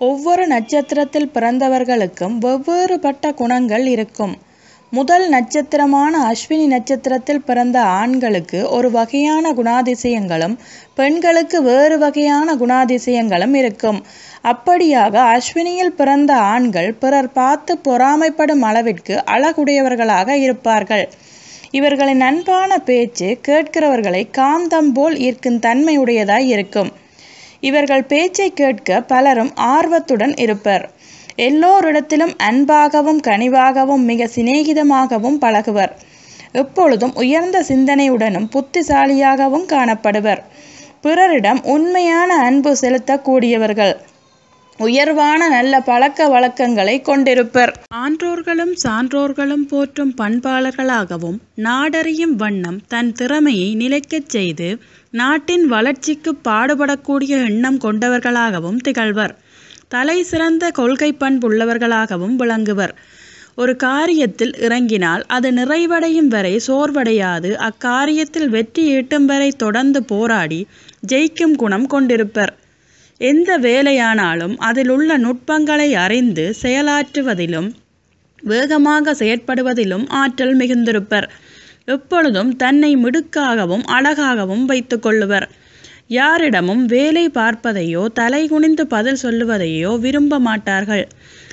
ஒவ்வொரு நட்சத்திரத்தில் பிறந்தவர்களுக்கும் வெவ்வேறுபட்ட குணங்கள் இருக்கும். முதல் நட்சத்திரமான அஸ்வினி நட்சத்திரத்தில் பிறந்த ஆண்களுக்கு ஒரு வகையான குணாதிசயங்களும் பெண்களுக்கு வேறு வகையான குணாதிசயங்களும் இருக்கும். அப்படியாக அஸ்வினியில் பிறந்த ஆண்கள் பிறர் பார்த்து பொறாமைப்படும் அளவிற்கு அழகுடையவர்களாக இருப்பார்கள். இவர்களின் அன்பான பேச்சு கேட்கிறவர்களை காந்தம் போல் ஈர்க்கும் தன்மையுடையதாய் இருக்கும். இவர்கள் பேச்சை கேட்க பலரும் ஆர்வத்துடன் இருப்பர். எல்லோரிடத்திலும் அன்பாகவும் கனிவாகவும் மிக சிநேகிதமாகவும் பழகுவர். எப்பொழுதும் உயர்ந்த சிந்தனையுடனும் புத்திசாலியாகவும் காணப்படுவர். பிறரிடம் உண்மையான அன்பு செலுத்தக்கூடியவர்கள். உயர்வான நல்ல பழக்க வழக்கங்களை கொண்டிருப்பர். ஆன்றோர்களும் சான்றோர்களும் போற்றும் பண்பாளர்களாகவும் நாடறியும் வண்ணம் தன் திறமையை நிலைக்கச் செய்து நாட்டின் வளர்ச்சிக்கு பாடுபடக்கூடிய எண்ணம் கொண்டவர்களாகவும் திகழ்வர். தலை சிறந்த கொள்கை பண்புள்ளவர்களாகவும் விளங்குவர். ஒரு காரியத்தில் இறங்கினால் அது நிறைவடையும் வரை சோர்வடையாது. அக்காரியத்தில் வெற்றி ஈட்டும் வரை தொடர்ந்து போராடி ஜெயிக்கும் குணம் கொண்டிருப்பர். எந்த வேலையானாலும் அதில் உள்ள நுட்பங்களை அறிந்து செயலாற்றுவதிலும் வேகமாக செயற்படுவதிலும் ஆற்றல் மிகுந்திருப்பர். எப்பொழுதும் தன்னை மிடுக்காகவும் அழகாகவும் வைத்து கொள்ளுவர். யாரிடமும் வேலை பார்ப்பதையோ தலை குனிந்து பதில் சொல்லுவதையோ விரும்ப மாட்டார்கள்.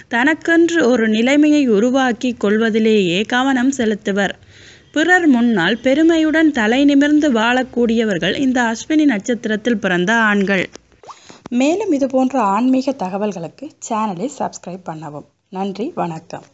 தனக்கென்று ஒரு நிலைமையை உருவாக்கி கொள்வதிலேயே கவனம் செலுத்துவர். பிறர் முன்னால் பெருமையுடன் தலை நிமிர்ந்து வாழக்கூடியவர்கள் இந்த அஸ்வினி நட்சத்திரத்தில் பிறந்த ஆண்கள். மேலும் இது போன்ற ஆன்மீக தகவல்களுக்கு சேனலை சப்ஸ்கிரைப் பண்ணவும். நன்றி வணக்கம்.